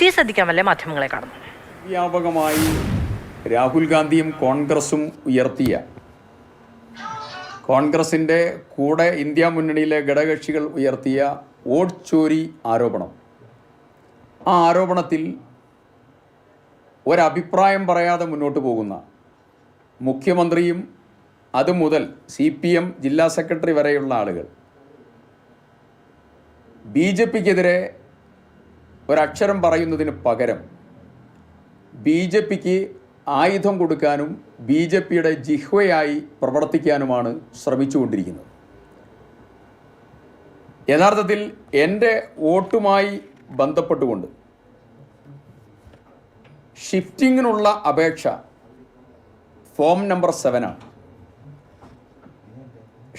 T ശ്രദ്ധിക്കാമല്ലേ മാധ്യമങ്ങളെ കാണുന്നു വ്യാപകമായി രാഹുൽ ഗാന്ധിയും കോൺഗ്രസും ഉയർത്തിയ കോൺഗ്രസിന്റെ കൂടെ ഇന്ത്യ മുന്നണിയിലെ ഘടകകക്ഷികൾ ഉയർത്തിയ വോട്ട് ചോരി ആരോപണം. ആ ആരോപണത്തിൽ ഒരഭിപ്രായം പറയാതെ മുന്നോട്ട് പോകുന്ന മുഖ്യമന്ത്രിയും അതുമുതൽ സി പി എം ജില്ലാ സെക്രട്ടറി വരെയുള്ള ആളുകൾ ബി ജെ പിക്കെതിരെ ഒരക്ഷരം പറയുന്നതിന് പകരം ബി ജെ പിക്ക് ആയുധം കൊടുക്കാനും ബി ജെ പിയുടെ ജിഹ്വയായി പ്രവർത്തിക്കാനുമാണ് ശ്രമിച്ചുകൊണ്ടിരിക്കുന്നത്. യഥാർത്ഥത്തിൽ എന്റെ വോട്ടുമായി ബന്ധപ്പെട്ടുകൊണ്ട് ഷിഫ്റ്റിങ്ങിനുള്ള അപേക്ഷ ഫോം നമ്പർ സെവനാണ്.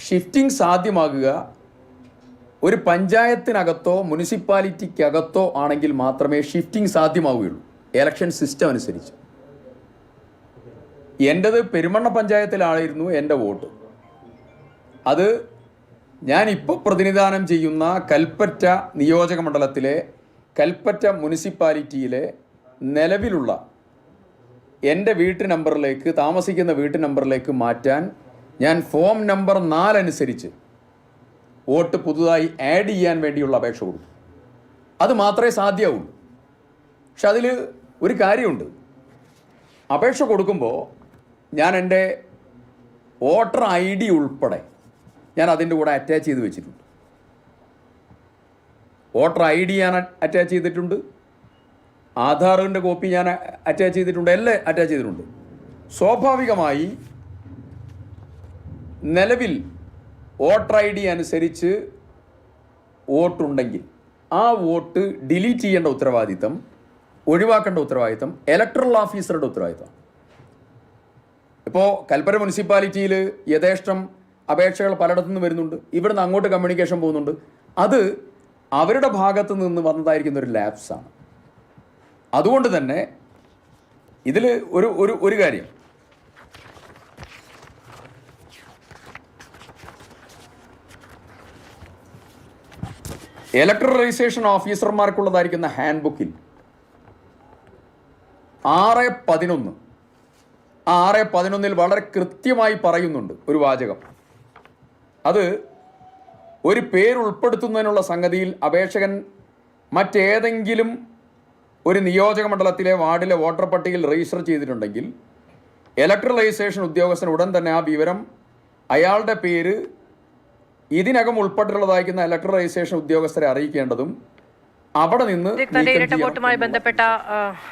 ഷിഫ്റ്റിംഗ് സാധ്യമാകുക ഒരു പഞ്ചായത്തിനകത്തോ മുനിസിപ്പാലിറ്റിക്കകത്തോ ആണെങ്കിൽ മാത്രമേ ഷിഫ്റ്റിംഗ് സാധ്യമാവുകയുള്ളൂ. ഇലക്ഷൻ സിസ്റ്റം അനുസരിച്ച്. എന്റെത് പെരുമണ്ണ പഞ്ചായത്തിലായിരുന്നു എന്റെ വോട്ട്. അത് ഞാൻ ഇപ്പോൾ പ്രതിനിധാനം ചെയ്യുന്ന കൽപ്പറ്റ നിയോജക മണ്ഡലത്തിലെ കൽപ്പറ്റ മുനിസിപ്പാലിറ്റിയിലെ നിലവിലുള്ള എന്റെ വീട്ടു നമ്പറിലേക്ക് താമസിക്കുന്ന വീട്ടു നമ്പറിലേക്ക് മാറ്റാൻ ഞാൻ ഫോം നമ്പർ നാലനുസരിച്ച് വോട്ട് പുതുതായി ആഡ് ചെയ്യാൻ വേണ്ടിയുള്ള അപേക്ഷ കൊടുക്കും അത് മാത്രമേ സാധ്യമാവുള്ളൂ. പക്ഷെ അതിൽ ഒരു കാര്യമുണ്ട്. അപേക്ഷ കൊടുക്കുമ്പോൾ ഞാൻ എന്റെ വോട്ടർ ഐ ഡി ഉൾപ്പെടെ ഞാൻ അതിന്റെ കൂടെ അറ്റാച്ച് ചെയ്ത് വെച്ചിട്ടുണ്ട്. വോട്ടർ ഐ ഡി ഞാൻ അറ്റാച്ച് ചെയ്തിട്ടുണ്ട്. ആധാറിന്റെ കോപ്പി ഞാൻ അറ്റാച്ച് ചെയ്തിട്ടുണ്ട്. എല്ലാം അറ്റാച്ച് ചെയ്തിട്ടുണ്ട്. സ്വാഭാവികമായി നിലവിൽ വോട്ടർ ഐ ഡി അനുസരിച്ച് വോട്ടുണ്ടെങ്കിൽ ആ വോട്ട് ഡിലീറ്റ് ചെയ്യേണ്ട ഉത്തരവാദിത്തം ഒഴിവാക്കേണ്ട ഉത്തരവാദിത്തം ഇലക്ട്രൽ ഓഫീസറുടെ ഉത്തരവാദിത്തം ഇപ്പോൾ കൽപ്പന മുനിസിപ്പാലിറ്റിയിൽ യഥേഷ്ടം അപേക്ഷകൾ പലയിടത്തു നിന്ന് വരുന്നുണ്ട്. ഇവിടുന്ന് അങ്ങോട്ട് കമ്മ്യൂണിക്കേഷൻ പോകുന്നുണ്ട്. അത് അവരുടെ ഭാഗത്ത് നിന്ന് വന്നതായിരിക്കുന്ന ഒരു ലാപ്സാണ് അതുകൊണ്ട് തന്നെ ഇതിൽ ഒരു ഒരു ഒരു കാര്യം. ഇലക്ട്രൽ രജിസ്ട്രേഷൻ ഓഫീസർമാർക്കുള്ളതായിരിക്കുന്ന ഹാൻഡ് ബുക്കിൽ ആറ് പതിനൊന്ന്. ആറ് പതിനൊന്നിൽ വളരെ കൃത്യമായി പറയുന്നുണ്ട് ഒരു വാചകം. അത് ഒരു പേര് ഉൾപ്പെടുത്തുന്നതിനുള്ള സംഗതിയിൽ അപേക്ഷകൻ മറ്റേതെങ്കിലും ഒരു നിയോജക മണ്ഡലത്തിലെ വാർഡിലെ വോട്ടർ പട്ടികയിൽ രജിസ്റ്റർ ചെയ്തിട്ടുണ്ടെങ്കിൽ ഇലക്ട്രൽ രജിസ്ട്രേഷൻ ഉദ്യോഗസ്ഥൻ ഉടൻ തന്നെ ആ വിവരം അയാളുടെ പേര് ഇതിനകം ഉൾപ്പെട്ടിട്ടുള്ളതായിരിക്കുന്ന ഇലക്ട്രലൈസേഷൻ ഉദ്യോഗസ്ഥരെ അറിയിക്കേണ്ടതും അവിടെ നിന്ന് തന്റെ ഇരട്ട. വോട്ടുമായി ബന്ധപ്പെട്ട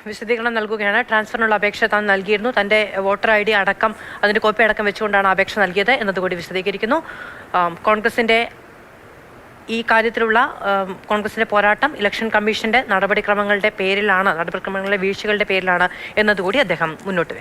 വിശദീകരണം നൽകുകയാണ്. ട്രാൻസ്ഫറിനുള്ള അപേക്ഷ താൻ നൽകിയിരുന്നു. തന്റെ വോട്ടർ ഐ ഡി അടക്കം അതിന്റെ കോപ്പി അടക്കം വെച്ചുകൊണ്ടാണ് അപേക്ഷ നൽകിയത് എന്നതുകൂടി വിശദീകരിക്കുന്നു. കോൺഗ്രസിന്റെ ഈ കാര്യത്തിലുള്ള കോൺഗ്രസിന്റെ പോരാട്ടം ഇലക്ഷൻ കമ്മീഷന്റെ നടപടിക്രമങ്ങളുടെ പേരിലാണ് നടപടിക്രമങ്ങളുടെ വീഴ്ചകളുടെ പേരിലാണ് എന്നതുകൂടി അദ്ദേഹം മുന്നോട്ട്